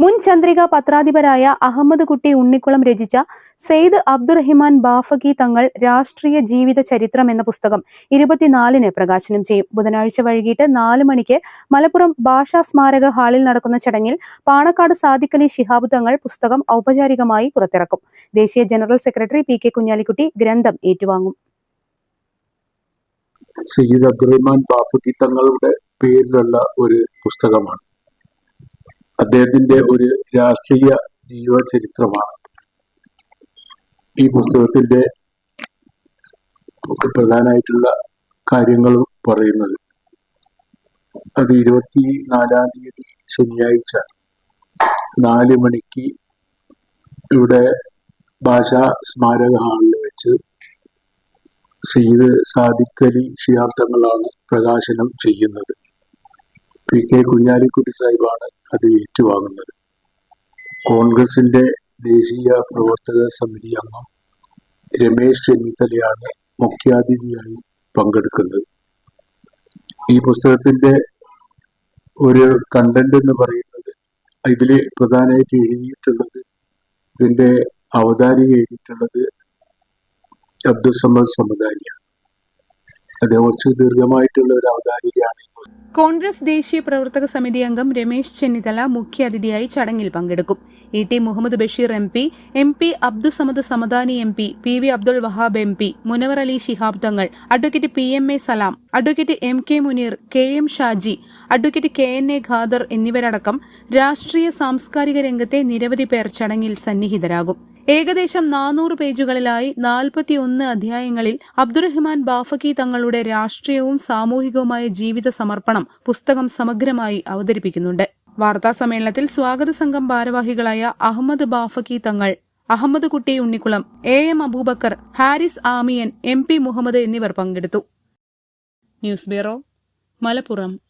മുൻ ചന്ദ്രിക പത്രാധിപരായ അഹമ്മദ് കുട്ടി ഉണ്ണിക്കുളം രചിച്ച സെയ്ദ് അബ്ദുറഹിമാൻ ബാഫക്കി തങ്ങൾ രാഷ്ട്രീയ ജീവിത ചരിത്രം എന്ന പുസ്തകം ഇരുപത്തിനാലിന് പ്രകാശനം ചെയ്യും. ബുധനാഴ്ച വൈകിട്ട് നാല് മണിക്ക് മലപ്പുറം ഭാഷാ സ്മാരക ഹാളിൽ നടക്കുന്ന ചടങ്ങിൽ പാണക്കാട് സാദിഖലി ശിഹാബ് തങ്ങൾ പുസ്തകം ഔപചാരികമായി പുറത്തിറക്കും. ദേശീയ general secretary P K Kunhalikutty ഗ്രന്ഥം ഏറ്റുവാങ്ങും. സയ്യിദ് അബ്ദുറഹ്മാൻ ബാഫക്കി തങ്ങളുടെ പേരിലുള്ള ഒരു പുസ്തകമാണ്. അദ്ദേഹത്തിന്റെ ഒരു രാഷ്ട്രീയ ജീവചരിത്രമാണ്. ഈ പുസ്തകത്തിന്റെ പ്രധാനമായിട്ടുള്ള കാര്യങ്ങൾ പറയുന്നത്. അത് ഇരുപത്തി നാലാം തീയതി ശനിയാഴ്ച നാല് മണിക്ക് ഇവിടെ ഭാഷാ സ്മാരക ഹാളിൽ വെച്ച് ശ്രീ സാദിഖ് അലി പ്രകാശനം ചെയ്യുന്നത്. പി കെ കുഞ്ഞാലിക്കുട്ടി സാഹിബാണ് അത് ഏറ്റുവാങ്ങുന്നത്. കോൺഗ്രസിന്റെ ദേശീയ പ്രവർത്തക സമിതി അംഗം രമേശ് ചെന്നിത്തലയാണ് മുഖ്യാതിഥിയായി പങ്കെടുക്കുന്നത്. ഈ പുസ്തകത്തിന്റെ ഒരു കണ്ടന്റ് എന്ന് പറയുന്നത് ഇതിൽ പ്രധാനമായിട്ട് എഴുതിയിട്ടുള്ളത് ഇതിന്റെ അവതാരിക എഴുതിയിട്ടുള്ളത് അബ്ദുൽ സമദ് സമദാനിയാണ് കുറച്ച് ദീർഘമായിട്ടുള്ള ഒരു അവതാരികയാണ് കോൺഗ്രസ് ദേശീയ പ്രവർത്തക സമിതി അംഗം രമേശ് ചെന്നിത്തല മുഖ്യാതിഥിയായി ചടങ്ങിൽ പങ്കെടുക്കും. E T Muhammad Basheer M P M P Abdussamad Samadani M P P V Abdul Wahab M P Munavar Ali Shihab Thangal advocate P M A Salam advocate M K Muneer K M Shaji advocate K N A Khader എന്നിവരടക്കം രാഷ്ട്രീയ സാംസ്കാരിക രംഗത്തെ നിരവധി പേർ ചടങ്ങിൽ സന്നിഹിതരാകും. ഏകദേശം നാനൂറ് പേജുകളിലായി നാൽപ്പത്തിയൊന്ന് അധ്യായങ്ങളിൽ അബ്ദുറഹ്മാൻ ബാഫക്കി തങ്ങളുടെ രാഷ്ട്രീയവും സാമൂഹികവുമായ ജീവിത സമർപ്പണം പുസ്തകം സമഗ്രമായി അവതരിപ്പിക്കുന്നുണ്ട്. വാർത്താ സമ്മേളനത്തിൽ സ്വാഗത സംഘം ഭാരവാഹികളായ Ahmed Bafaqi Thangal Ahammed Kutty Unnikulam A M Abubakar Haris Amiyan M P Muhammad എന്നിവർ പങ്കെടുത്തു. News bureau Malappuram.